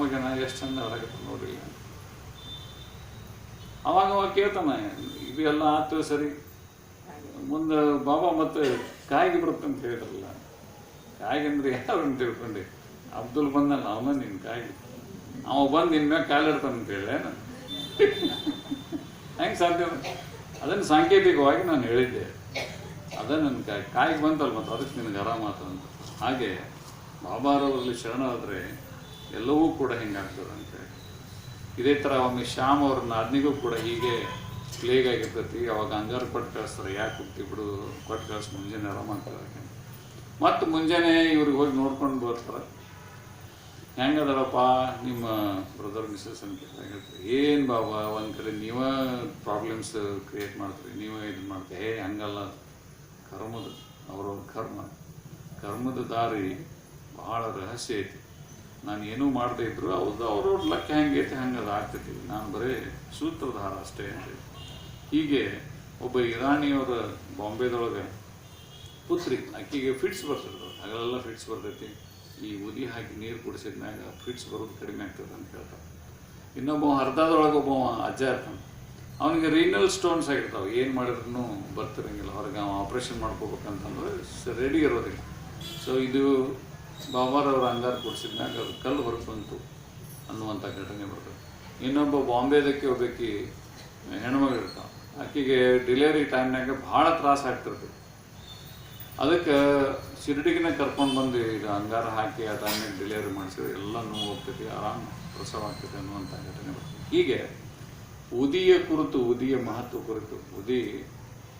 ಆರಾಮಾಗ್ಯಾನ ಎಷ್ಟು ಚಂದ ಹೊರಗತ್ತ ನೋಡ್ರಿ ಅವಾಗ ಅವಾಗ ಕೇಳ್ತಾನೆ ಇದು ಎಲ್ಲ ಆತು ಸರಿ. ಮುಂದೆ ಬಾಬಾ ಮತ್ತೆ ಕಾಯಿಗೆ ಅಂತ ಹೇಳಿದ್ರಲ್ಲ. ಕಾಯಿಗೆ ಅಂದ್ರೆ ಯಾರು ಅಂತ ತಿಳ್ಕೊಂಡೆ. ಅಬ್ದುಲ್ ಬಂದಲ್ಲ ಅವನ ನಿನ್ ಕಾಯಿ ಅವ ಬಂದು ನಿನ್ ಮ್ಯಾಗ ಕಾಲಿಡ್ತಾನ ಅಂತ ಹೇಳಿ ಹೆಂಗೆ ಸಾಧ್ಯ? ಅದನ್ನು ಸಾಂಕೇತಿಕವಾಗಿ ನಾನು ಹೇಳಿದ್ದೆ. ಅದ ನನ್ನ ಕಾಯಿ, ಕಾಯಿಗೆ ಬಂತಲ್ಲ ಮತ್ತು ಅದಕ್ಕೆ ನಿನಗೆ ಆರಾಮ ಅಂತ. ಹಾಗೆ ಬಾಬಾರವರಲ್ಲಿ ಶರಣಾದರೆ ಎಲ್ಲವೂ ಕೂಡ ಹಿಂಗಾಗ್ತದೆ ಅಂತ ಹೇಳಿ ಇದೇ ಥರ ಒಮ್ಮೆ ಶ್ಯಾಮ್ ಅವ್ರ ನಾದ್ನಿಗೂ ಕೂಡ ಹೀಗೆ ಪ್ಲೇಗ್ ಆಗಿರ್ತೈತಿ ಅವಾಗ ಅಂಗಾರ ಕೊಟ್ಟು ಕಳಿಸ್ತಾರೆ. ಯಾಕೆ ಹೋಗ್ತಿ ಬಿಡು, ಕೊಟ್ಟು ಕಳಿಸಿ ಮುಂಜಾನೆ ಆರಾಮ ಆಗ್ತದೆ ಮತ್ತು ಮುಂಜಾನೆ ಇವ್ರಿಗೆ ಹೋಗಿ ನೋಡ್ಕೊಂಡು ಬರ್ತಾರೆ. ಹೆಂಗದಾರಪ್ಪ, ನಿಮ್ಮ ಬ್ರದರ್ ಮಿಸ್ಸಸ್ ಅಂತ ಹೇಳ್ತಾರೆ. ಏನು ಬಾಬಾ, ಒಂದು ಕಡೆ ನೀವೇ ಪ್ರಾಬ್ಲಮ್ಸ್ ಕ್ರಿಯೇಟ್ ಮಾಡ್ತೀರಿ. ನೀವೇ ಇದು ಮಾಡ್ತೀರಿ. ಹೇ, ಹಂಗಲ್ಲ. ಕರ್ಮದ, ಅವರವ್ರ ಕರ್ಮ. ಕರ್ಮದ ದಾರಿ ಭಾಳ ರಹಸ್ಯ ಐತಿ. ನಾನು ಏನೂ ಮಾಡದೇ ಇದ್ರು ಅವ್ರದ್ದು ಅವ್ರವ್ರ ಲೆಕ್ಕ ಹೆಂಗೈತೆ ಹಂಗೆ ಅದು ಆಗ್ತೈತಿ. ನಾನು ಬರೀ ಸೂತ್ರಧಾರ ಅಷ್ಟೇ ಅಂತೇಳಿ ಹೀಗೆ ಒಬ್ಬ ಇರಾನಿಯವರ ಬಾಂಬೆದೊಳಗೆ ಪುತ್ರಿ ಅಕ್ಕಿಗೆ ಫಿಟ್ಸ್ ಬರ್ತಿರ್ತದೆ ಹಗಲೆಲ್ಲ ಫಿಟ್ಸ್ ಬರ್ತೈತಿ. ಈ ಉದಿ ಹಾಕಿ ನೀರು ಕುಡಿಸಿದ್ಮ್ಯಾಗ ಫಿಟ್ಸ್ ಬರೋದು ಕಡಿಮೆ ಆಗ್ತದೆ ಅಂತ ಹೇಳ್ತಾರೆ ಇನ್ನೊಬ್ಬ ಅರ್ಧದೊಳಗೆ ಒಬ್ಬ ಅಜ್ಜ ಇರ್ತಾನೆ. ಅವನಿಗೆ ರೀನಲ್ ಸ್ಟೋನ್ಸ್ ಆಗಿರ್ತಾವೆ. ಏನು ಮಾಡಿದ್ರು ಬರ್ತಿರಂಗಿಲ್ಲ. ಹೊರಗೆ ಆಪ್ರೇಷನ್ ಮಾಡ್ಕೋಬೇಕಂತಂದ್ರೆ ರೆಡಿ ಇರೋದಿಲ್ಲ. ಸೊ ಇದು ಬಾಬಾರವ್ರ ಅಂಗಾರ ಕೊಡಿಸಿದ್ಮ್ಯಾಗ ಅದು ಕಲ್ಲು ಹೊರಗೆ ಬಂತು ಅನ್ನುವಂಥ ಘಟನೆ ಬರ್ತದೆ. ಇನ್ನೊಬ್ಬ ಬಾಂಬೆದಕ್ಕೆ ಒಬ್ಬಾಕಿ ಇರ್ತಾವೆ ಆಕೆಗೆ ಡಿಲಿವರಿ ಟೈಮ್ನಾಗ ಭಾಳ ತ್ರಾಸ ಆಗ್ತಿರ್ತದೆ. ಅದಕ್ಕೆ ಶಿರಡಿಗಿನ ಕರ್ಕೊಂಡು ಬಂದು ಈಗ ಅಂಗಾರ ಹಾಕಿ ಆ ಟೈಮ್ನಾಗ ಡೆಲಿವರಿ ಮಾಡಿಸಿದ್ರೆ ಎಲ್ಲ ನೋವು ಹೋಗ್ತೈತಿ, ಆರಾಮ ಪ್ರಸವ ಆಗ್ತೈತಿ ಅನ್ನುವಂಥ ಘಟನೆ ಬರ್ತದೆ. ಹೀಗೆ ಉದಿಯ ಕುರಿತು, ಉದಿಯ ಮಹತ್ವ ಕುರಿತು, ಉದಿ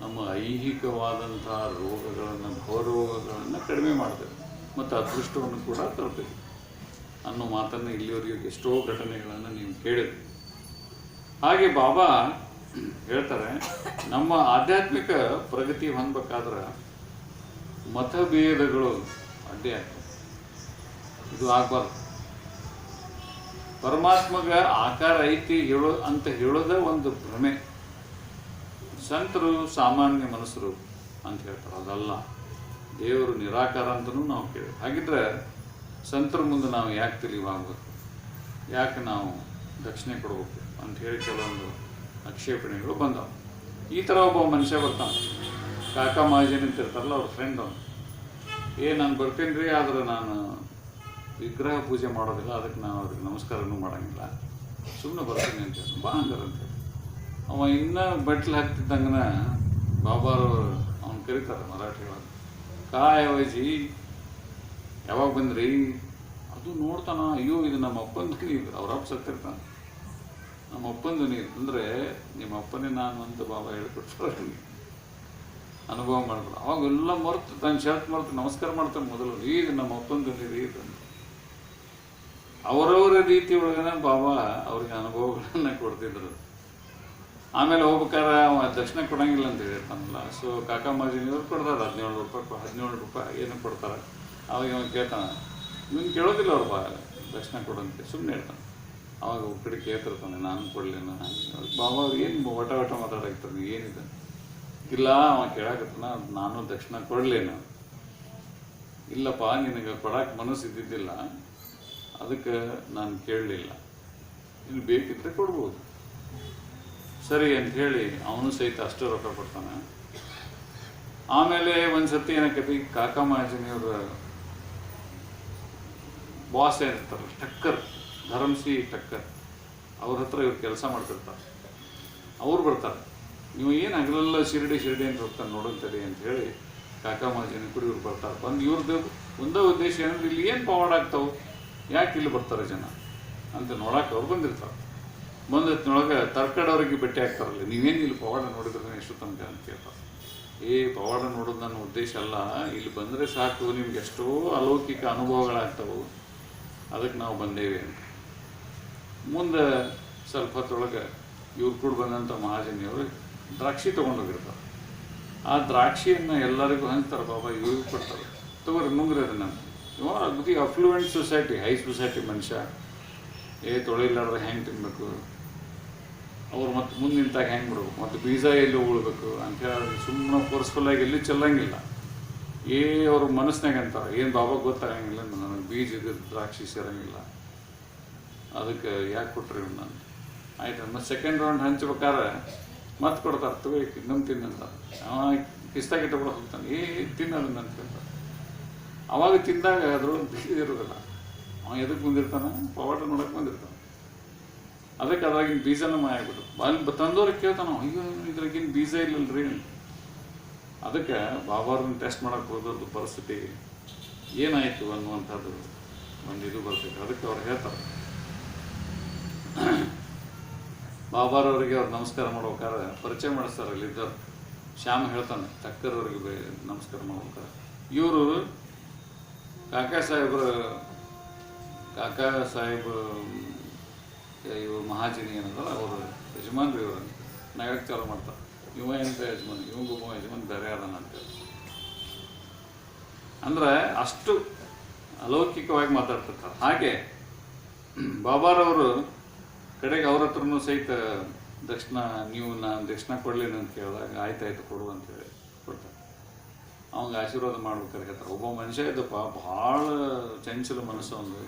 ನಮ್ಮ ಐಹಿಕವಾದಂಥ ರೋಗಗಳನ್ನು, ಭವರೋಗಗಳನ್ನು ಕಡಿಮೆ ಮಾಡ್ತದೆ. ಮತ್ತು ಅದೃಷ್ಟವನ್ನು ಕೂಡ ತರಬೇಕು ಅನ್ನೋ ಮಾತನ್ನು ಇಲ್ಲಿವರೆಗೆ ಎಷ್ಟೋ ಘಟನೆಗಳನ್ನು ನೀವು ಕೇಳಿದ್ರಿ. ಹಾಗೆ ಬಾಬಾ ಹೇಳ್ತಾರೆ, ನಮ್ಮ ಆಧ್ಯಾತ್ಮಿಕ ಪ್ರಗತಿ ಹೊಂದಬೇಕಾದ್ರೆ ಮತಭೇದಗಳು ಅಡ್ಡಿ ಆಗ್ತವೆ ಇದು ಆಗಬಾರ್ದು. ಪರಮಾತ್ಮಗ ಆಕಾರ ಐತಿ ಹೇಳೋ ಅಂತ ಹೇಳೋದೇ ಒಂದು ಭ್ರಮೆ. ಸಂತರು ಸಾಮಾನ್ಯ ಮನಸ್ಸರು ಅಂತ ಹೇಳ್ತಾರೆ, ಅದಲ್ಲ. ದೇವರು ನಿರಾಕಾರ ಅಂತಲೂ ನಾವು ಕೇಳಿ ಹಾಗಿದ್ರೆ ಸಂತರ ಮುಂದೆ ನಾವು ಯಾಕೆ ತಿಳಿವಾಗಬೇಕು ಯಾಕೆ ನಾವು ದಕ್ಷಿಣೆ ಕೊಡಬೇಕು ಅಂತ ಹೇಳಿ ಕೆಲವೊಂದು ಆಕ್ಷೇಪಣೆಗಳು ಬಂದವು. ಈ ಥರ ಒಬ್ಬ ಮನುಷ್ಯ ಬರ್ತಾನೆ. ಕಾಕ ಅಂತ ಇರ್ತಾರಲ್ಲ ಅವ್ರ ಫ್ರೆಂಡ್ ಅವನು. ಏ, ನಾನು ಬರ್ತೀನಿ ರೀ, ಆದರೆ ನಾನು ವಿಗ್ರಹ ಪೂಜೆ ಮಾಡೋದಿಲ್ಲ, ಅದಕ್ಕೆ ನಾನು ಅವ್ರಿಗೆ ನಮಸ್ಕಾರನೂ ಮಾಡಂಗಿಲ್ಲ. ಸುಮ್ಮನೆ ಬರ್ತೀನಿ ಅಂತ. ಬಾ ಹಂಗಾರೆ ಅಂತ ಹೇಳಿ. ಅವ ಇನ್ನೂ ಬಟ್ಲು ಹಾಕ್ತಿದ್ದಂಗನ ಬಾಬಾರವರು ಅವ್ನು ಕರೀತಾರೆ ಮರಾಠಿ ಒಳಗೆ ಕಾಯವಜಿ ಯಾವಾಗ ಬಂದ್ರಿ? ಅದು ನೋಡ್ತಾನ, ಅಯ್ಯೋ, ಇದು ನಮ್ಮ ಅಪ್ಪನ ನೀರು, ಅವ್ರ ಅಪ್ಪ ಸತ್ತಿರ್ತಾನೆ. ನಮ್ಮ ಅಪ್ಪಂದು ನೀರು, ಅಂದರೆ ನಿಮ್ಮ ಅಪ್ಪನೇ ನಾನು ಅಂತ ಬಾಬಾ ಹೇಳ್ಕೊಡ್ತಾರೆ ಅನುಭವ ಮಾಡ್ತಾರೆ ಅವಾಗೆಲ್ಲ ಮರ್ತು, ತನ್ನ ಶರ್ಟ್ ಮರ್ತು, ನಮಸ್ಕಾರ ಮಾಡ್ತಾನೆ ಮೊದಲು ಈಗ ನಮ್ಮ ಅಪ್ಪಂದು ನೀರು ಅಂತ ಅವರವರ ರೀತಿ ಒಳಗನೆ ಬಾಬಾ ಅವ್ರಿಗೆ ಅನುಭವಗಳನ್ನ ಕೊಡ್ತಿದ್ರು. ಆಮೇಲೆ ಹೋಗ್ಬೇಕಾದ್ರೆ ದಕ್ಷಿಣ ಕೊಡಂಗಿಲ್ಲ ಅಂತ ಹೇಳಿರ್ತಾನಲ್ಲ ಸೊ ಕಾಕಾ ಮಾಜಿನಿಯವ್ರು ಕೊಡ್ತಾರೆ, ಹದಿನೇಳು ರೂಪಾಯಿ ಹದಿನೇಳು ರೂಪಾಯಿ ಏನು ಕೊಡ್ತಾರೆ. ಅವಾಗ ಇವ ಕೇಳ್ತಾನೆ, ಇವನು ಕೇಳೋದಿಲ್ಲ ಅವ್ರು ಬಾ ದಕ್ಷಿಣ ಕೊಡಂತೆ ಸುಮ್ಮನೆ ಹೇಳ್ತಾನೆ. ಅವಾಗ ಒಬ್ಬ ಕಡೆ ಕೇಳ್ತಿರ್ತಾನೆ, ನಾನು ಕೊಡಲಿಲ್ಲ ಬಾಬಾ, ಅವ್ರು ಏನು ಒಟ ಒಟ ಮಾತಾಡಕ್ತಾನೆ ಏನಿದೆ? ಇಲ್ಲ, ಅವ ಕೇಳಾಕತ್ತಾನ, ನಾನು ದಕ್ಷಿಣ ಕೊಡಲೇನು ಇಲ್ಲಪ್ಪ, ನಿನಗೆ ಕೊಡಕ್ಕೆ ಮನಸ್ಸು ಇದ್ದಿದ್ದಿಲ್ಲ. ಅದಕ್ಕೆ ನಾನು ಕೇಳಲಿಲ್ಲ. ಇಲ್ಲಿ ಬೇಕಿದ್ರೆ ಕೊಡ್ಬೋದು. ಸರಿ ಅಂತ ಹೇಳಿ ಅವನು ಸಹಿತ ಅಷ್ಟು ರೊಕ್ಕ ಕೊಡ್ತಾನೆ. ಆಮೇಲೆ ಒಂದು ಸರ್ತಿ ಏನಾಕೈತಿ ಕಾಕ ಮಹಾಜನಿಯವ್ರ ಬಾಸ್ ಏನಿರ್ತಾರ ಟಕ್ಕರ್ ಧರಂಸಿ ಟಕ್ಕರ್, ಅವ್ರ ಹತ್ರ ಇವ್ರು ಕೆಲಸ ಮಾಡ್ತಿರ್ತಾರೆ. ಅವ್ರು ಬರ್ತಾರೆ. ನೀವು ಏನು ಹಗಲೆಲ್ಲ ಶಿರಡಿ ಶಿರಡಿ ಅಂತ ಹೋಗ್ತಾನೆ ನೋಡಂತೀರಿ ಅಂತ ಹೇಳಿ ಕಾಕ ಮಹಾಜನಿ ಕೂಡ ಇವ್ರು ಬರ್ತಾರೆ ಬಂದು ಇವ್ರದ್ದು ಒಂದೇ ಉದ್ದೇಶ ಏನಂದ್ರೆ ಇಲ್ಲಿ ಏನು ಪವಾಡ ಆಗ್ತಾವೆ? ಯಾಕೆ ಇಲ್ಲಿ ಬರ್ತಾರೆ ಜನ? ಅಂತ ನೋಡಕ್ಕೆ ಅವ್ರು ಬಂದಿರ್ತಾರೆ. ಬಂದೊಳಗೆ ತರ್ಕಡವ್ರಿಗೆ ಭೇಟಿ ಆಗ್ತಾರಲ್ಲ, ನೀವೇನು ಇಲ್ಲಿ ಪವಾಡ ನೋಡಿದ್ರೆ ಎಷ್ಟು ತನಕ ಅಂತ ಕೇಳ್ತಾರೆ. ಏ, ಪವಾಡ ನೋಡೋದು ನನ್ನ ಉದ್ದೇಶ ಅಲ್ಲ, ಇಲ್ಲಿ ಬಂದರೆ ಸಾಕು, ನಿಮ್ಗೆ ಎಷ್ಟೋ ಅಲೌಕಿಕ ಅನುಭವಗಳಾಗ್ತವೆ, ಅದಕ್ಕೆ ನಾವು ಬಂದೇವೆ ಅಂತ. ಮುಂದೆ ಸ್ವಲ್ಪ ಹೊತ್ತೊಳಗೆ ಇವ್ರು ಕೂಡ ಬಂದಂಥ ಮಹಾಜನಿಯವರು ದ್ರಾಕ್ಷಿ ತೊಗೊಂಡೋಗಿರ್ತಾರೆ ಆ ದ್ರಾಕ್ಷಿಯನ್ನು ಎಲ್ಲರಿಗೂ ಹಂಚ್ತಾರೆ ಬಾಬಾ ಇವ್ರಿಗೂ ಕೊಡ್ತಾರೆ. ತಗೋರಿ ನುಂಗ್ರಿ ಅದನ್ನು ಇವ ಅಫ್ಲುಯೆಂಟ್ ಸೊಸೈಟಿ ಹೈ ಸೊಸೈಟಿ ಮನುಷ್ಯ. ಏ ತೊಳಿಲಾರ್ದೆ ಹೆಂಗೆ ತಿನ್ಬೇಕು? ಅವ್ರು ಮತ್ತೆ ಮುಂದೆ ನಿಂತಾಗ ಹೆಂಗೆ ಬಿಡ್ಬೇಕು? ಮತ್ತು ಬೀಜ ಎಲ್ಲಿ ಉಳ್ಬೇಕು ಅಂತೇಳಿ ಸುಮ್ಮನೆ ಫೋರ್ಸ್ಫುಲ್ಲಾಗಿ ಎಲ್ಲಿ ಚೆಲ್ಲಂಗಿಲ್ಲ. ಏ ಅವ್ರ ಮನಸ್ಸಿನಾಗ ಅಂತಾರೆ, ಏನು ಬಾಬಾ ಗೊತ್ತಾಗಂಗಿಲ್ಲ ನನಗೆ, ಬೀಜ ಇದು ದ್ರಾಕ್ಷಿ ಸೇರಂಗಿಲ್ಲ. ಅದಕ್ಕೆ ಯಾಕೆ ಕೊಟ್ರಿ ನಾನು ಆಯ್ತು, ಮತ್ತು ಸೆಕೆಂಡ್ ರೌಂಡ್ ಹಂಚ್ಬೇಕಾದ್ರೆ ಮತ್ತೆ ಕೊಡ್ತಾರೆ, ತಗೋ ನಮ್ಮ ತಿನ್ನಂತ. ಅವ ಕಿಸ್ತಾಗ ಇಟ್ಬಿಟ್ಟು ಹೋಗ್ತಾನೆ ಏ ತಿನ್ನೋದನ್ನ ಅಂತ ಹೇಳ್ತಾರೆ ಅವಾಗ ತಿಂದಾಗ ಅದ್ರೊಳಗೆ ಬಿಸಿ ಇರೋದಿಲ್ಲ. ಅವ ಎದಕ್ಕೆ ಬಂದಿರ್ತಾನೆ? ಪವಾಟ ನೋಡಕ್ಕೆ ಬಂದಿರ್ತಾನೆ. ಅದಕ್ಕೆ ಅದಾಗಿನ ಬೀಜನ ಮಾಯ ಆಗ್ಬಿಟ್ಟು ಅಲ್ಲಿ ತಂದವ್ರಿಗೆ ಕೇಳ್ತಾನ, ಅಯ್ಯೋ, ಇದ್ರಾಗಿನ ಬೀಜ ಇಲ್ಲಲ್ರಿ? ಅದಕ್ಕೆ ಬಾಬಾರನ್ನ ಟೆಸ್ಟ್ ಮಾಡಕ್ಕೆ ಹೋದದ್ದು ಪರಿಸ್ಥಿತಿ ಏನಾಯಿತು ಅನ್ನುವಂಥದ್ದು ಒಂದು ಇದು ಬರ್ತೈತೆ. ಅದಕ್ಕೆ ಅವ್ರು ಹೇಳ್ತಾರೆ. ಬಾಬಾರವರಿಗೆ ಅವ್ರು ನಮಸ್ಕಾರ ಮಾಡ್ಬೇಕಾದ್ರೆ ಪರಿಚಯ ಮಾಡಿಸ್ತಾರೆ ಇದ್ದಾರೆ ಶ್ಯಾಮ್ ಹೇಳ್ತಾನೆ, ತಕ್ಕರವರಿಗೆ ನಮಸ್ಕಾರ ಮಾಡ್ಬೇಕಾರೆ ಇವರು ಕಾಕಾ ಸಾಹೇಬ್ರ, ಕಾಕಾ ಸಾಹೇಬ್ ಇವರು ಮಹಾಜನಿ ಏನದಲ್ಲ, ಅವರು ಯಜಮಾನ್ರು ಇವರು ನಗರಕ್ಕೆ ಚಾಲು ಮಾಡ್ತಾರೆ. ಇವ ಎಂತ ಯಜಮಾನ್, ಇವಂಗೂ ಒಬ್ಬ ಯಜಮಾನ್ ಬೇರೆ ಅದಾನ ಅಂತೇಳಿ ಅಂದ್ರೆ ಅಷ್ಟು ಅಲೌಕಿಕವಾಗಿ ಮಾತಾಡ್ತಿರ್ತಾರೆ. ಹಾಗೆ ಬಾಬಾರವರು ಕಡೆಗೆ ಅವ್ರ ಹತ್ರನು ಸಹಿತ, ದಕ್ಷಿಣ, ನೀವು ನಾನು ದಕ್ಷಿಣ ಕೊಡ್ಲೇನು? ಅಂತ ಕೇಳಿದಾಗ ಆಯ್ತಾಯ್ತು ಕೊಡು ಅಂತೇಳಿ ಕೊಡ್ತಾರೆ. ಅವಂಗೆ ಆಶೀರ್ವಾದ ಮಾಡ್ಬೇಕಾದ್ರೆ ಹೇಳ್ತಾರೆ. ಒಬ್ಬ ಮನುಷ್ಯ ಇದ್ದಪ್ಪ ಭಾಳ ಚಂಚಲ ಮನಸ್ಸು ಒಂದು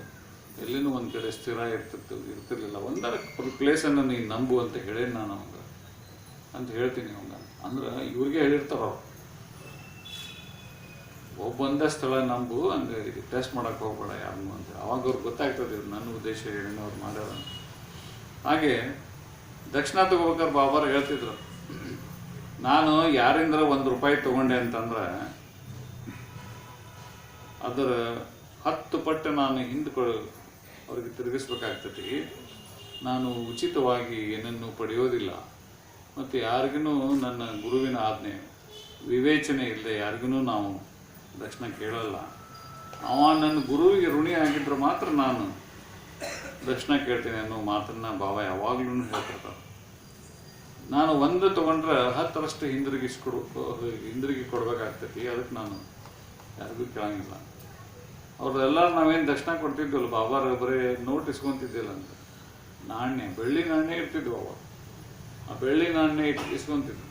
ಎಲ್ಲಿನೂ ಒಂದು ಕಡೆ ಸ್ಥಿರ ಇರ್ತಿತ್ತು, ಇರ್ತಿರ್ಲಿಲ್ಲ. ಒಂದರ ಪ್ಲೇಸನ್ನು ನೀನು ನಂಬು ಅಂತ ಹೇಳೇನು ನಾನು ಅವಂಗ? ಅಂತ ಹೇಳ್ತೀನಿ ಅವಂಗ. ಅಂದ್ರೆ ಇವ್ರಿಗೆ ಹೇಳಿರ್ತಾರ ಅವ್ರು. ಒಬ್ಬೊಂದೇ ಸ್ಥಳ ನಂಬು ಹಂಗೆ ಟೆಸ್ಟ್ ಮಾಡಕ್ಕೆ ಹೋಗ್ಬೇಡ ಯಾರನ್ನು ಅಂತ. ಅವಾಗ ಅವ್ರಿಗೆ ಗೊತ್ತಾಗ್ತದೆ ಇವ್ರು ನನ್ನ ಉದ್ದೇಶ ಏನು ಅವ್ರು ಮಾಡ್ಯಾರ. ಹಾಗೆ ದಕ್ಷಿಣ ತಗೋಬೇಕಾದ್ರೆ ಬಾಬಾರು ಹೇಳ್ತಿದ್ರು. ನಾನು ಯಾರಿಂದ ಒಂದು ರೂಪಾಯಿ ತಗೊಂಡೆ ಅಂತಂದ್ರೆ ಅದರ ಹತ್ತು ಪಟ್ಟು ನಾನು ಹಿಂದೆ ಕೊಡು ಅವ್ರಿಗೆ ತಿರುಗಿಸ್ಬೇಕಾಗ್ತತಿ ನಾನು ಉಚಿತವಾಗಿ ಏನನ್ನು ಪಡೆಯೋದಿಲ್ಲ. ಮತ್ತು ಯಾರಿಗೂ ನನ್ನ ಗುರುವಿನ ಆಜ್ಞೆ, ವಿವೇಚನೆ ಇಲ್ಲದೆ ಯಾರಿಗೂ ನಾವು ದಕ್ಷಿಣ ಕೇಳಲ್ಲ. ಅವ ನನ್ನ ಗುರುವಿಗೆ ಋಣಿ ಆಗಿದ್ರೆ ಮಾತ್ರ ನಾನು ದಕ್ಷಿಣ ಕೇಳ್ತೀನಿ ಅನ್ನೋ ಮಾತನ್ನು ಭಾವ ಯಾವಾಗ್ಲೂ ಹೇಳ್ತಿರ್ತಾರೆ ನಾನು ಒಂದು ತಗೊಂಡ್ರೆ ಹತ್ತರಷ್ಟು ಹಿಂದಿರುಗಿಸ್ಕೊಡು, ಹಿಂದಿರುಗಿ ಕೊಡ್ಬೇಕಾಗ್ತೈತಿ ಅದಕ್ಕೆ ನಾನು ಯಾರಿಗೂ ಕೇಳಂಗಿಲ್ಲ. ಅವ್ರೆಲ್ಲರೂ ನಾವೇನು ದರ್ಶನ ಕೊಡ್ತಿದ್ವಲ್ಲ, ಬಾಬಾರ ಬರೀ ನೋಟ್ ಇಸ್ಕೊಂತಿದ್ದಿಲ್ಲ ಅಂತ. ನಾಣ್ಯ, ಬೆಳ್ಳಿ ನಾಣ್ಯ ಇರ್ತಿದ್ವು ಅವ ಆ ಬೆಳ್ಳಿ ನಾಣ್ಯ ಇಟ್, ಇಸ್ಕೊಂತಿದ್ವು.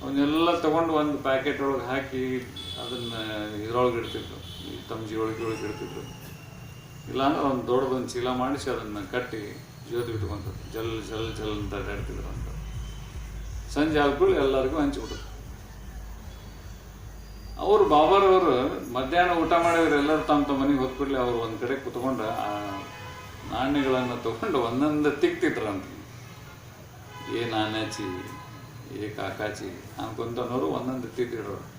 ಅವನ್ನೆಲ್ಲ ತಗೊಂಡು ಒಂದು ಪ್ಯಾಕೆಟ್ ಒಳಗೆ ಹಾಕಿ ಅದನ್ನು ಇದ್ರೊಳಗೆ ಇಡ್ತಿದ್ರು. ಈ ತಮ್ಜಿ ಒಳಗೆ ಒಳಗೆ ಇಡ್ತಿದ್ರು. ಇಲ್ಲಾಂದ್ರೆ ಒಂದು ದೊಡ್ಡದೊಂದು ಚೀಲ ಮಾಡಿಸಿ ಅದನ್ನು ಕಟ್ಟಿ ಜ್ಯೋತಿ ಬಿಟ್ಕೊಂತ ಜಲ್ ಜಲ್ ಜಲ್ ಅಂತ ಅಡ್ಡಾಡ್ತಿದ್ರು ಅಂತ. ಸಂಜೆ ಆಗ್ಬಿಟ್ಟು ಎಲ್ಲರಿಗೂ ಹಂಚ್ಬಿಟ್ರು ಅವರು ಬಾಬಾರವರು ಮಧ್ಯಾಹ್ನ ಊಟ ಮಾಡಿದ್ರೆ ಎಲ್ಲರೂ ತಮ್ಮ ತಮ್ಮ ಮನೆಗೆ ಹೊತ್ಕೊಡ್ಲಿ ಅವ್ರು ಒಂದು ಕಡೆ ಕುತ್ಕೊಂಡು ಆ ನಾಣ್ಯಗಳನ್ನು ತಗೊಂಡು ಒಂದೊಂದು ತಿಕ್ತಿದ್ರಂತ. ಏ ನಾಣ್ಯಾಚಿ, ಏ ಕಾಕಾಚಿ ಅನ್ಕೊಂತವ್ರು ಒಂದೊಂದು ತಿಕ್ತಿದ್ರು.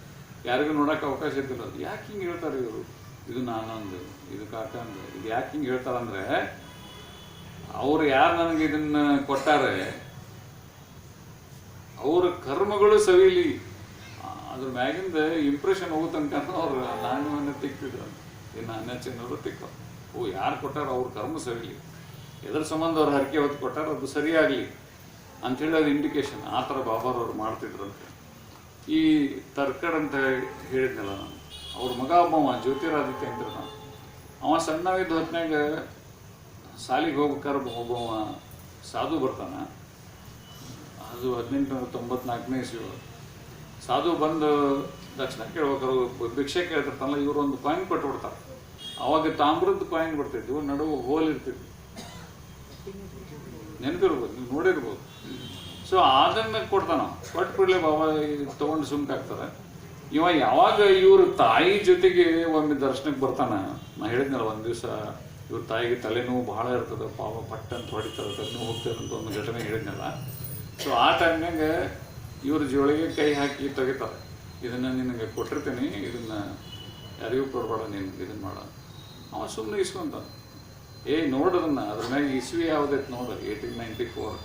ಯಾರಿಗೂ ನೋಡೋಕೆ ಅವಕಾಶ ಇದ್ದಿಲ್ಲ. ಯಾಕೆ ಹಿಂಗೆ ಹೇಳ್ತಾರೆ ಇವರು? ಇದು ನಾನೊಂದು, ಇದು ಕಾಕಂದು. ಇದು ಯಾಕೆ ಹಿಂಗೆ ಹೇಳ್ತಾರಂದ್ರೆ ಅವ್ರು ಯಾರು ನನಗೆ ಇದನ್ನ ಕೊಟ್ಟಾರೆ, ಅವರ ಕರ್ಮಗಳು ಸವಿಲಿ. ಅದ್ರ ಮ್ಯಾಗಿಂದ ಇಂಪ್ರೆಷನ್ ಹೋಗೋ ತನಕ ಅವ್ರು ನಾಣ್ಯವನ್ನು ತಿಕ್ತಿದ್ರು ಇನ್ನು ನಾಣ್ಯ ತಿಕ್ಕೋ ಓ, ಯಾರು ಕೊಟ್ಟಾರ ಅವ್ರ ಕರ್ಮ ಸರಿಲಿ. ಎದ್ರ ಸಂಬಂಧ ಅವ್ರು ಹರಕೆ ಹೊತ್ತು ಕೊಟ್ಟಾರ ಅದು ಸರಿಯಾಗಲಿ. ಅಂಥೇಳಿ ಅದು ಇಂಡಿಕೇಶನ್ ಆ ಥರ ಬಾಬಾರವ್ರು ಮಾಡ್ತಿದ್ರಂತೆ. ಈ ತರ್ಕಡ್ ಅಂತ ಹೇಳಿದ್ನಲ್ಲ ನಾನು, ಅವ್ರ ಮಗ ಒಬ್ಬವ ಜ್ಯೋತಿರಾದಿತ್ಯ ಅಂತ ನಾನು ಅವ ಸಣ್ಣವಿದ್ದ ಹೊತ್ನಾಗ ಸಾಲಿಗೆ ಹೋಗ್ಬೇಕಾದ್ರೆ ಒಬ್ಬವ ಸಾಧು ಬರ್ತಾನೆ. ಅದು ಹದಿನೆಂಟುನೂರ ತೊಂಬತ್ನಾಲ್ಕನೇ ಇಸ್ವಿ ಸಾಧು ಬಂದು ದಕ್ಷಿಣ ಕೇಳ್ಬೇಕಾದ್ರು ಭಿಕ್ಷೆ ಕೇಳ್ತಿರ್ತಾನಲ್ಲ ಇವರು ಒಂದು ಕಾಯಿನ್ ಕೊಟ್ಟು ಬಿಡ್ತಾರೆ ಅವಾಗ ತಾಮ್ರದ ಕಾಯಿನ್ ಕೊಡ್ತಿದ್ವು ನಡುವೆ ಹೋಲ್ ಇರ್ತಿದ್ವು ನೆನಪಿರ್ಬೋದು, ನೀವು ನೋಡಿರ್ಬೋದು. ಸೊ ಅದನ್ನ ಕೊಡ್ತಾನ. ಕೊಟ್ಟು ಕೂಡಲೇ ಬಾಬಾ ತೊಗೊಂಡು ಸುಮ್ಕಾಗ್ತಾರೆ ಇವ ಯಾವಾಗ ಇವ್ರ ತಾಯಿ ಜೊತೆಗೆ ಒಮ್ಮೆ ದರ್ಶನಕ್ಕೆ ಬರ್ತಾನ, ನಾ ಹೇಳಿದ್ನಲ್ಲ, ಒಂದು ದಿವಸ ಇವ್ರ ತಾಯಿಗೆ ತಲೆನೋವು ಬಹಳ ಇರ್ತದೆ, ಪಾಪ ಪಟ್ಟಂತ ಹೊಡಿತಾರೆ ತಲೆನೋವು ಹೋಗ್ತಾರೆ ಅಂತ ಒಂದು ಘಟನೆ ಹೇಳಿದ್ನಲ್ಲ. ಸೊ ಆ ಟೈಮ್ನಾಗ ಇವ್ರ ಜೋಳಿಗೆ ಕೈ ಹಾಕಿ ತೆಗಿತಾರೆ. ಇದನ್ನ ನಿನಗೆ ಕೊಟ್ಟಿರ್ತೀನಿ, ಇದನ್ನ ಯಾರಿಗೂ ಕೊಡಬೇಡ, ನೀನು ಇದನ್ನ ಮಾಡ. ಅವ ಸುಮ್ಮನೆ ಇಸ್ಕೊಂತ. ಏ ನೋಡೋದನ್ನ ಅದ್ರ ಮ್ಯಾಗ ಇಸ್ವಿ ಯಾವುದೈತೆ ನೋಡು ಏಯ್ಟೀನ್ ನೈಂಟಿ ಫೋರ್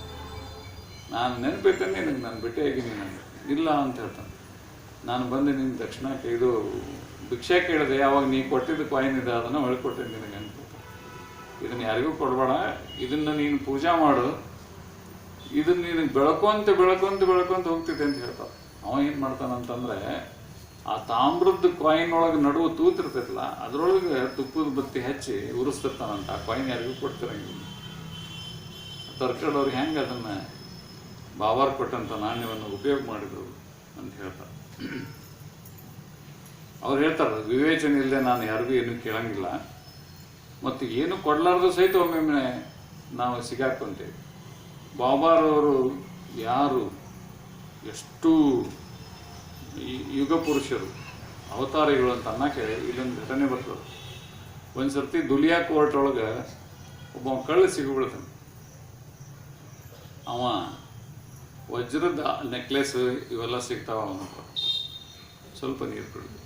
ನಾನು ನೆನಪೈತೇನೆ ನಿನಗೆ, ನಾನು ಬಿಟ್ಟೆ ಆಗಿನಿ ನಾನು. ಇಲ್ಲ ಅಂತ ಹೇಳ್ತಾನೆ. ನಾನು ಬಂದು ನಿನ್ನ ತಕ್ಷಣ ಇದು ಭಿಕ್ಷೆ ಕೇಳಿದೆ, ಯಾವಾಗ ನೀ ಕೊಟ್ಟಿದ್ದು ಕಾಯಿನ್ ಇದೆ, ಅದನ್ನು ಹೊಳ್ಕೊಟ್ಟೆ ನಿನಗೆ ಅಂತ ಇದನ್ನು ಯಾರಿಗೂ ಕೊಡಬೇಡ. ಇದನ್ನು ನೀನು ಪೂಜಾ ಮಾಡು. ಇದನ್ನ ನೀನು ಬೆಳ್ಕೊಂತ ಬೆಳ್ಕೊಂತ ಬೆಳ್ಕೊಂತ ಹೋಗ್ತಿದ್ದೆ ಅಂತ ಹೇಳ್ತಾವ ಅವ ಏನು ಮಾಡ್ತಾನಂತಂದ್ರೆ, ಆ ತಾಮ್ರದ ಕಾಯಿನ್ ಒಳಗೆ ನಡುವೆ ತೂತಿರ್ತೈತಲ್ಲ, ಅದ್ರೊಳಗೆ ತುಪ್ಪದ ಬತ್ತಿ ಹಚ್ಚಿ ಉರಿಸ್ತಿರ್ತಾನಂತ. ಆ ಕಾಯಿನ್ ಯಾರಿಗೂ ಕೊಡ್ತಿರಂಗಿಲ್ಲ. ತರ್ಕಡವ್ರು ಹೆಂಗೆ ಅದನ್ನು ಬಾಬಾರ್ ಕೊಟ್ಟಂತ ನಾಣ್ಯವನ್ನು ಉಪಯೋಗ ಮಾಡಿದ್ರು ಅಂತ ಹೇಳ್ತಾರೆ ಅವ್ರು ಹೇಳ್ತಾರೆ, ವಿವೇಚನೆ ಇಲ್ಲದೆ ನಾನು ಯಾರಿಗೂ ಏನೂ ಕೇಳಂಗಿಲ್ಲ. ಮತ್ತು ಏನು ಕೊಡ್ಲಾರ್ದು ಸಹಿತ ಒಮ್ಮೊಮ್ಮೆ ನಾವು ಸಿಗಾಕೊಂತೇವೆ ಬಾಬಾರವರು ಯಾರು? ಎಷ್ಟು ಯುಗ ಪುರುಷರು, ಅವತಾರಿಗಳು ಅಂತ ಅನ್ನಕ್ಕೆ ಇಲ್ಲೊಂದು ಘಟನೆ ಬರ್ತದೆ ಒಂದು ಸರ್ತಿ ದುಲಿಯಾ ಕೋರ್ಟ್ ಒಳಗೆ ಒಬ್ಬ ಕಳ್ಳ ಸಿಗ್ಬಿಡ್ತಾನೆ ಅವ ವಜ್ರದ ನೆಕ್ಲೆಸ್ ಇವೆಲ್ಲ ಸಿಗ್ತಾವ ಅವನ ಸ್ವಲ್ಪ ನೀರು ಕುಡಿದು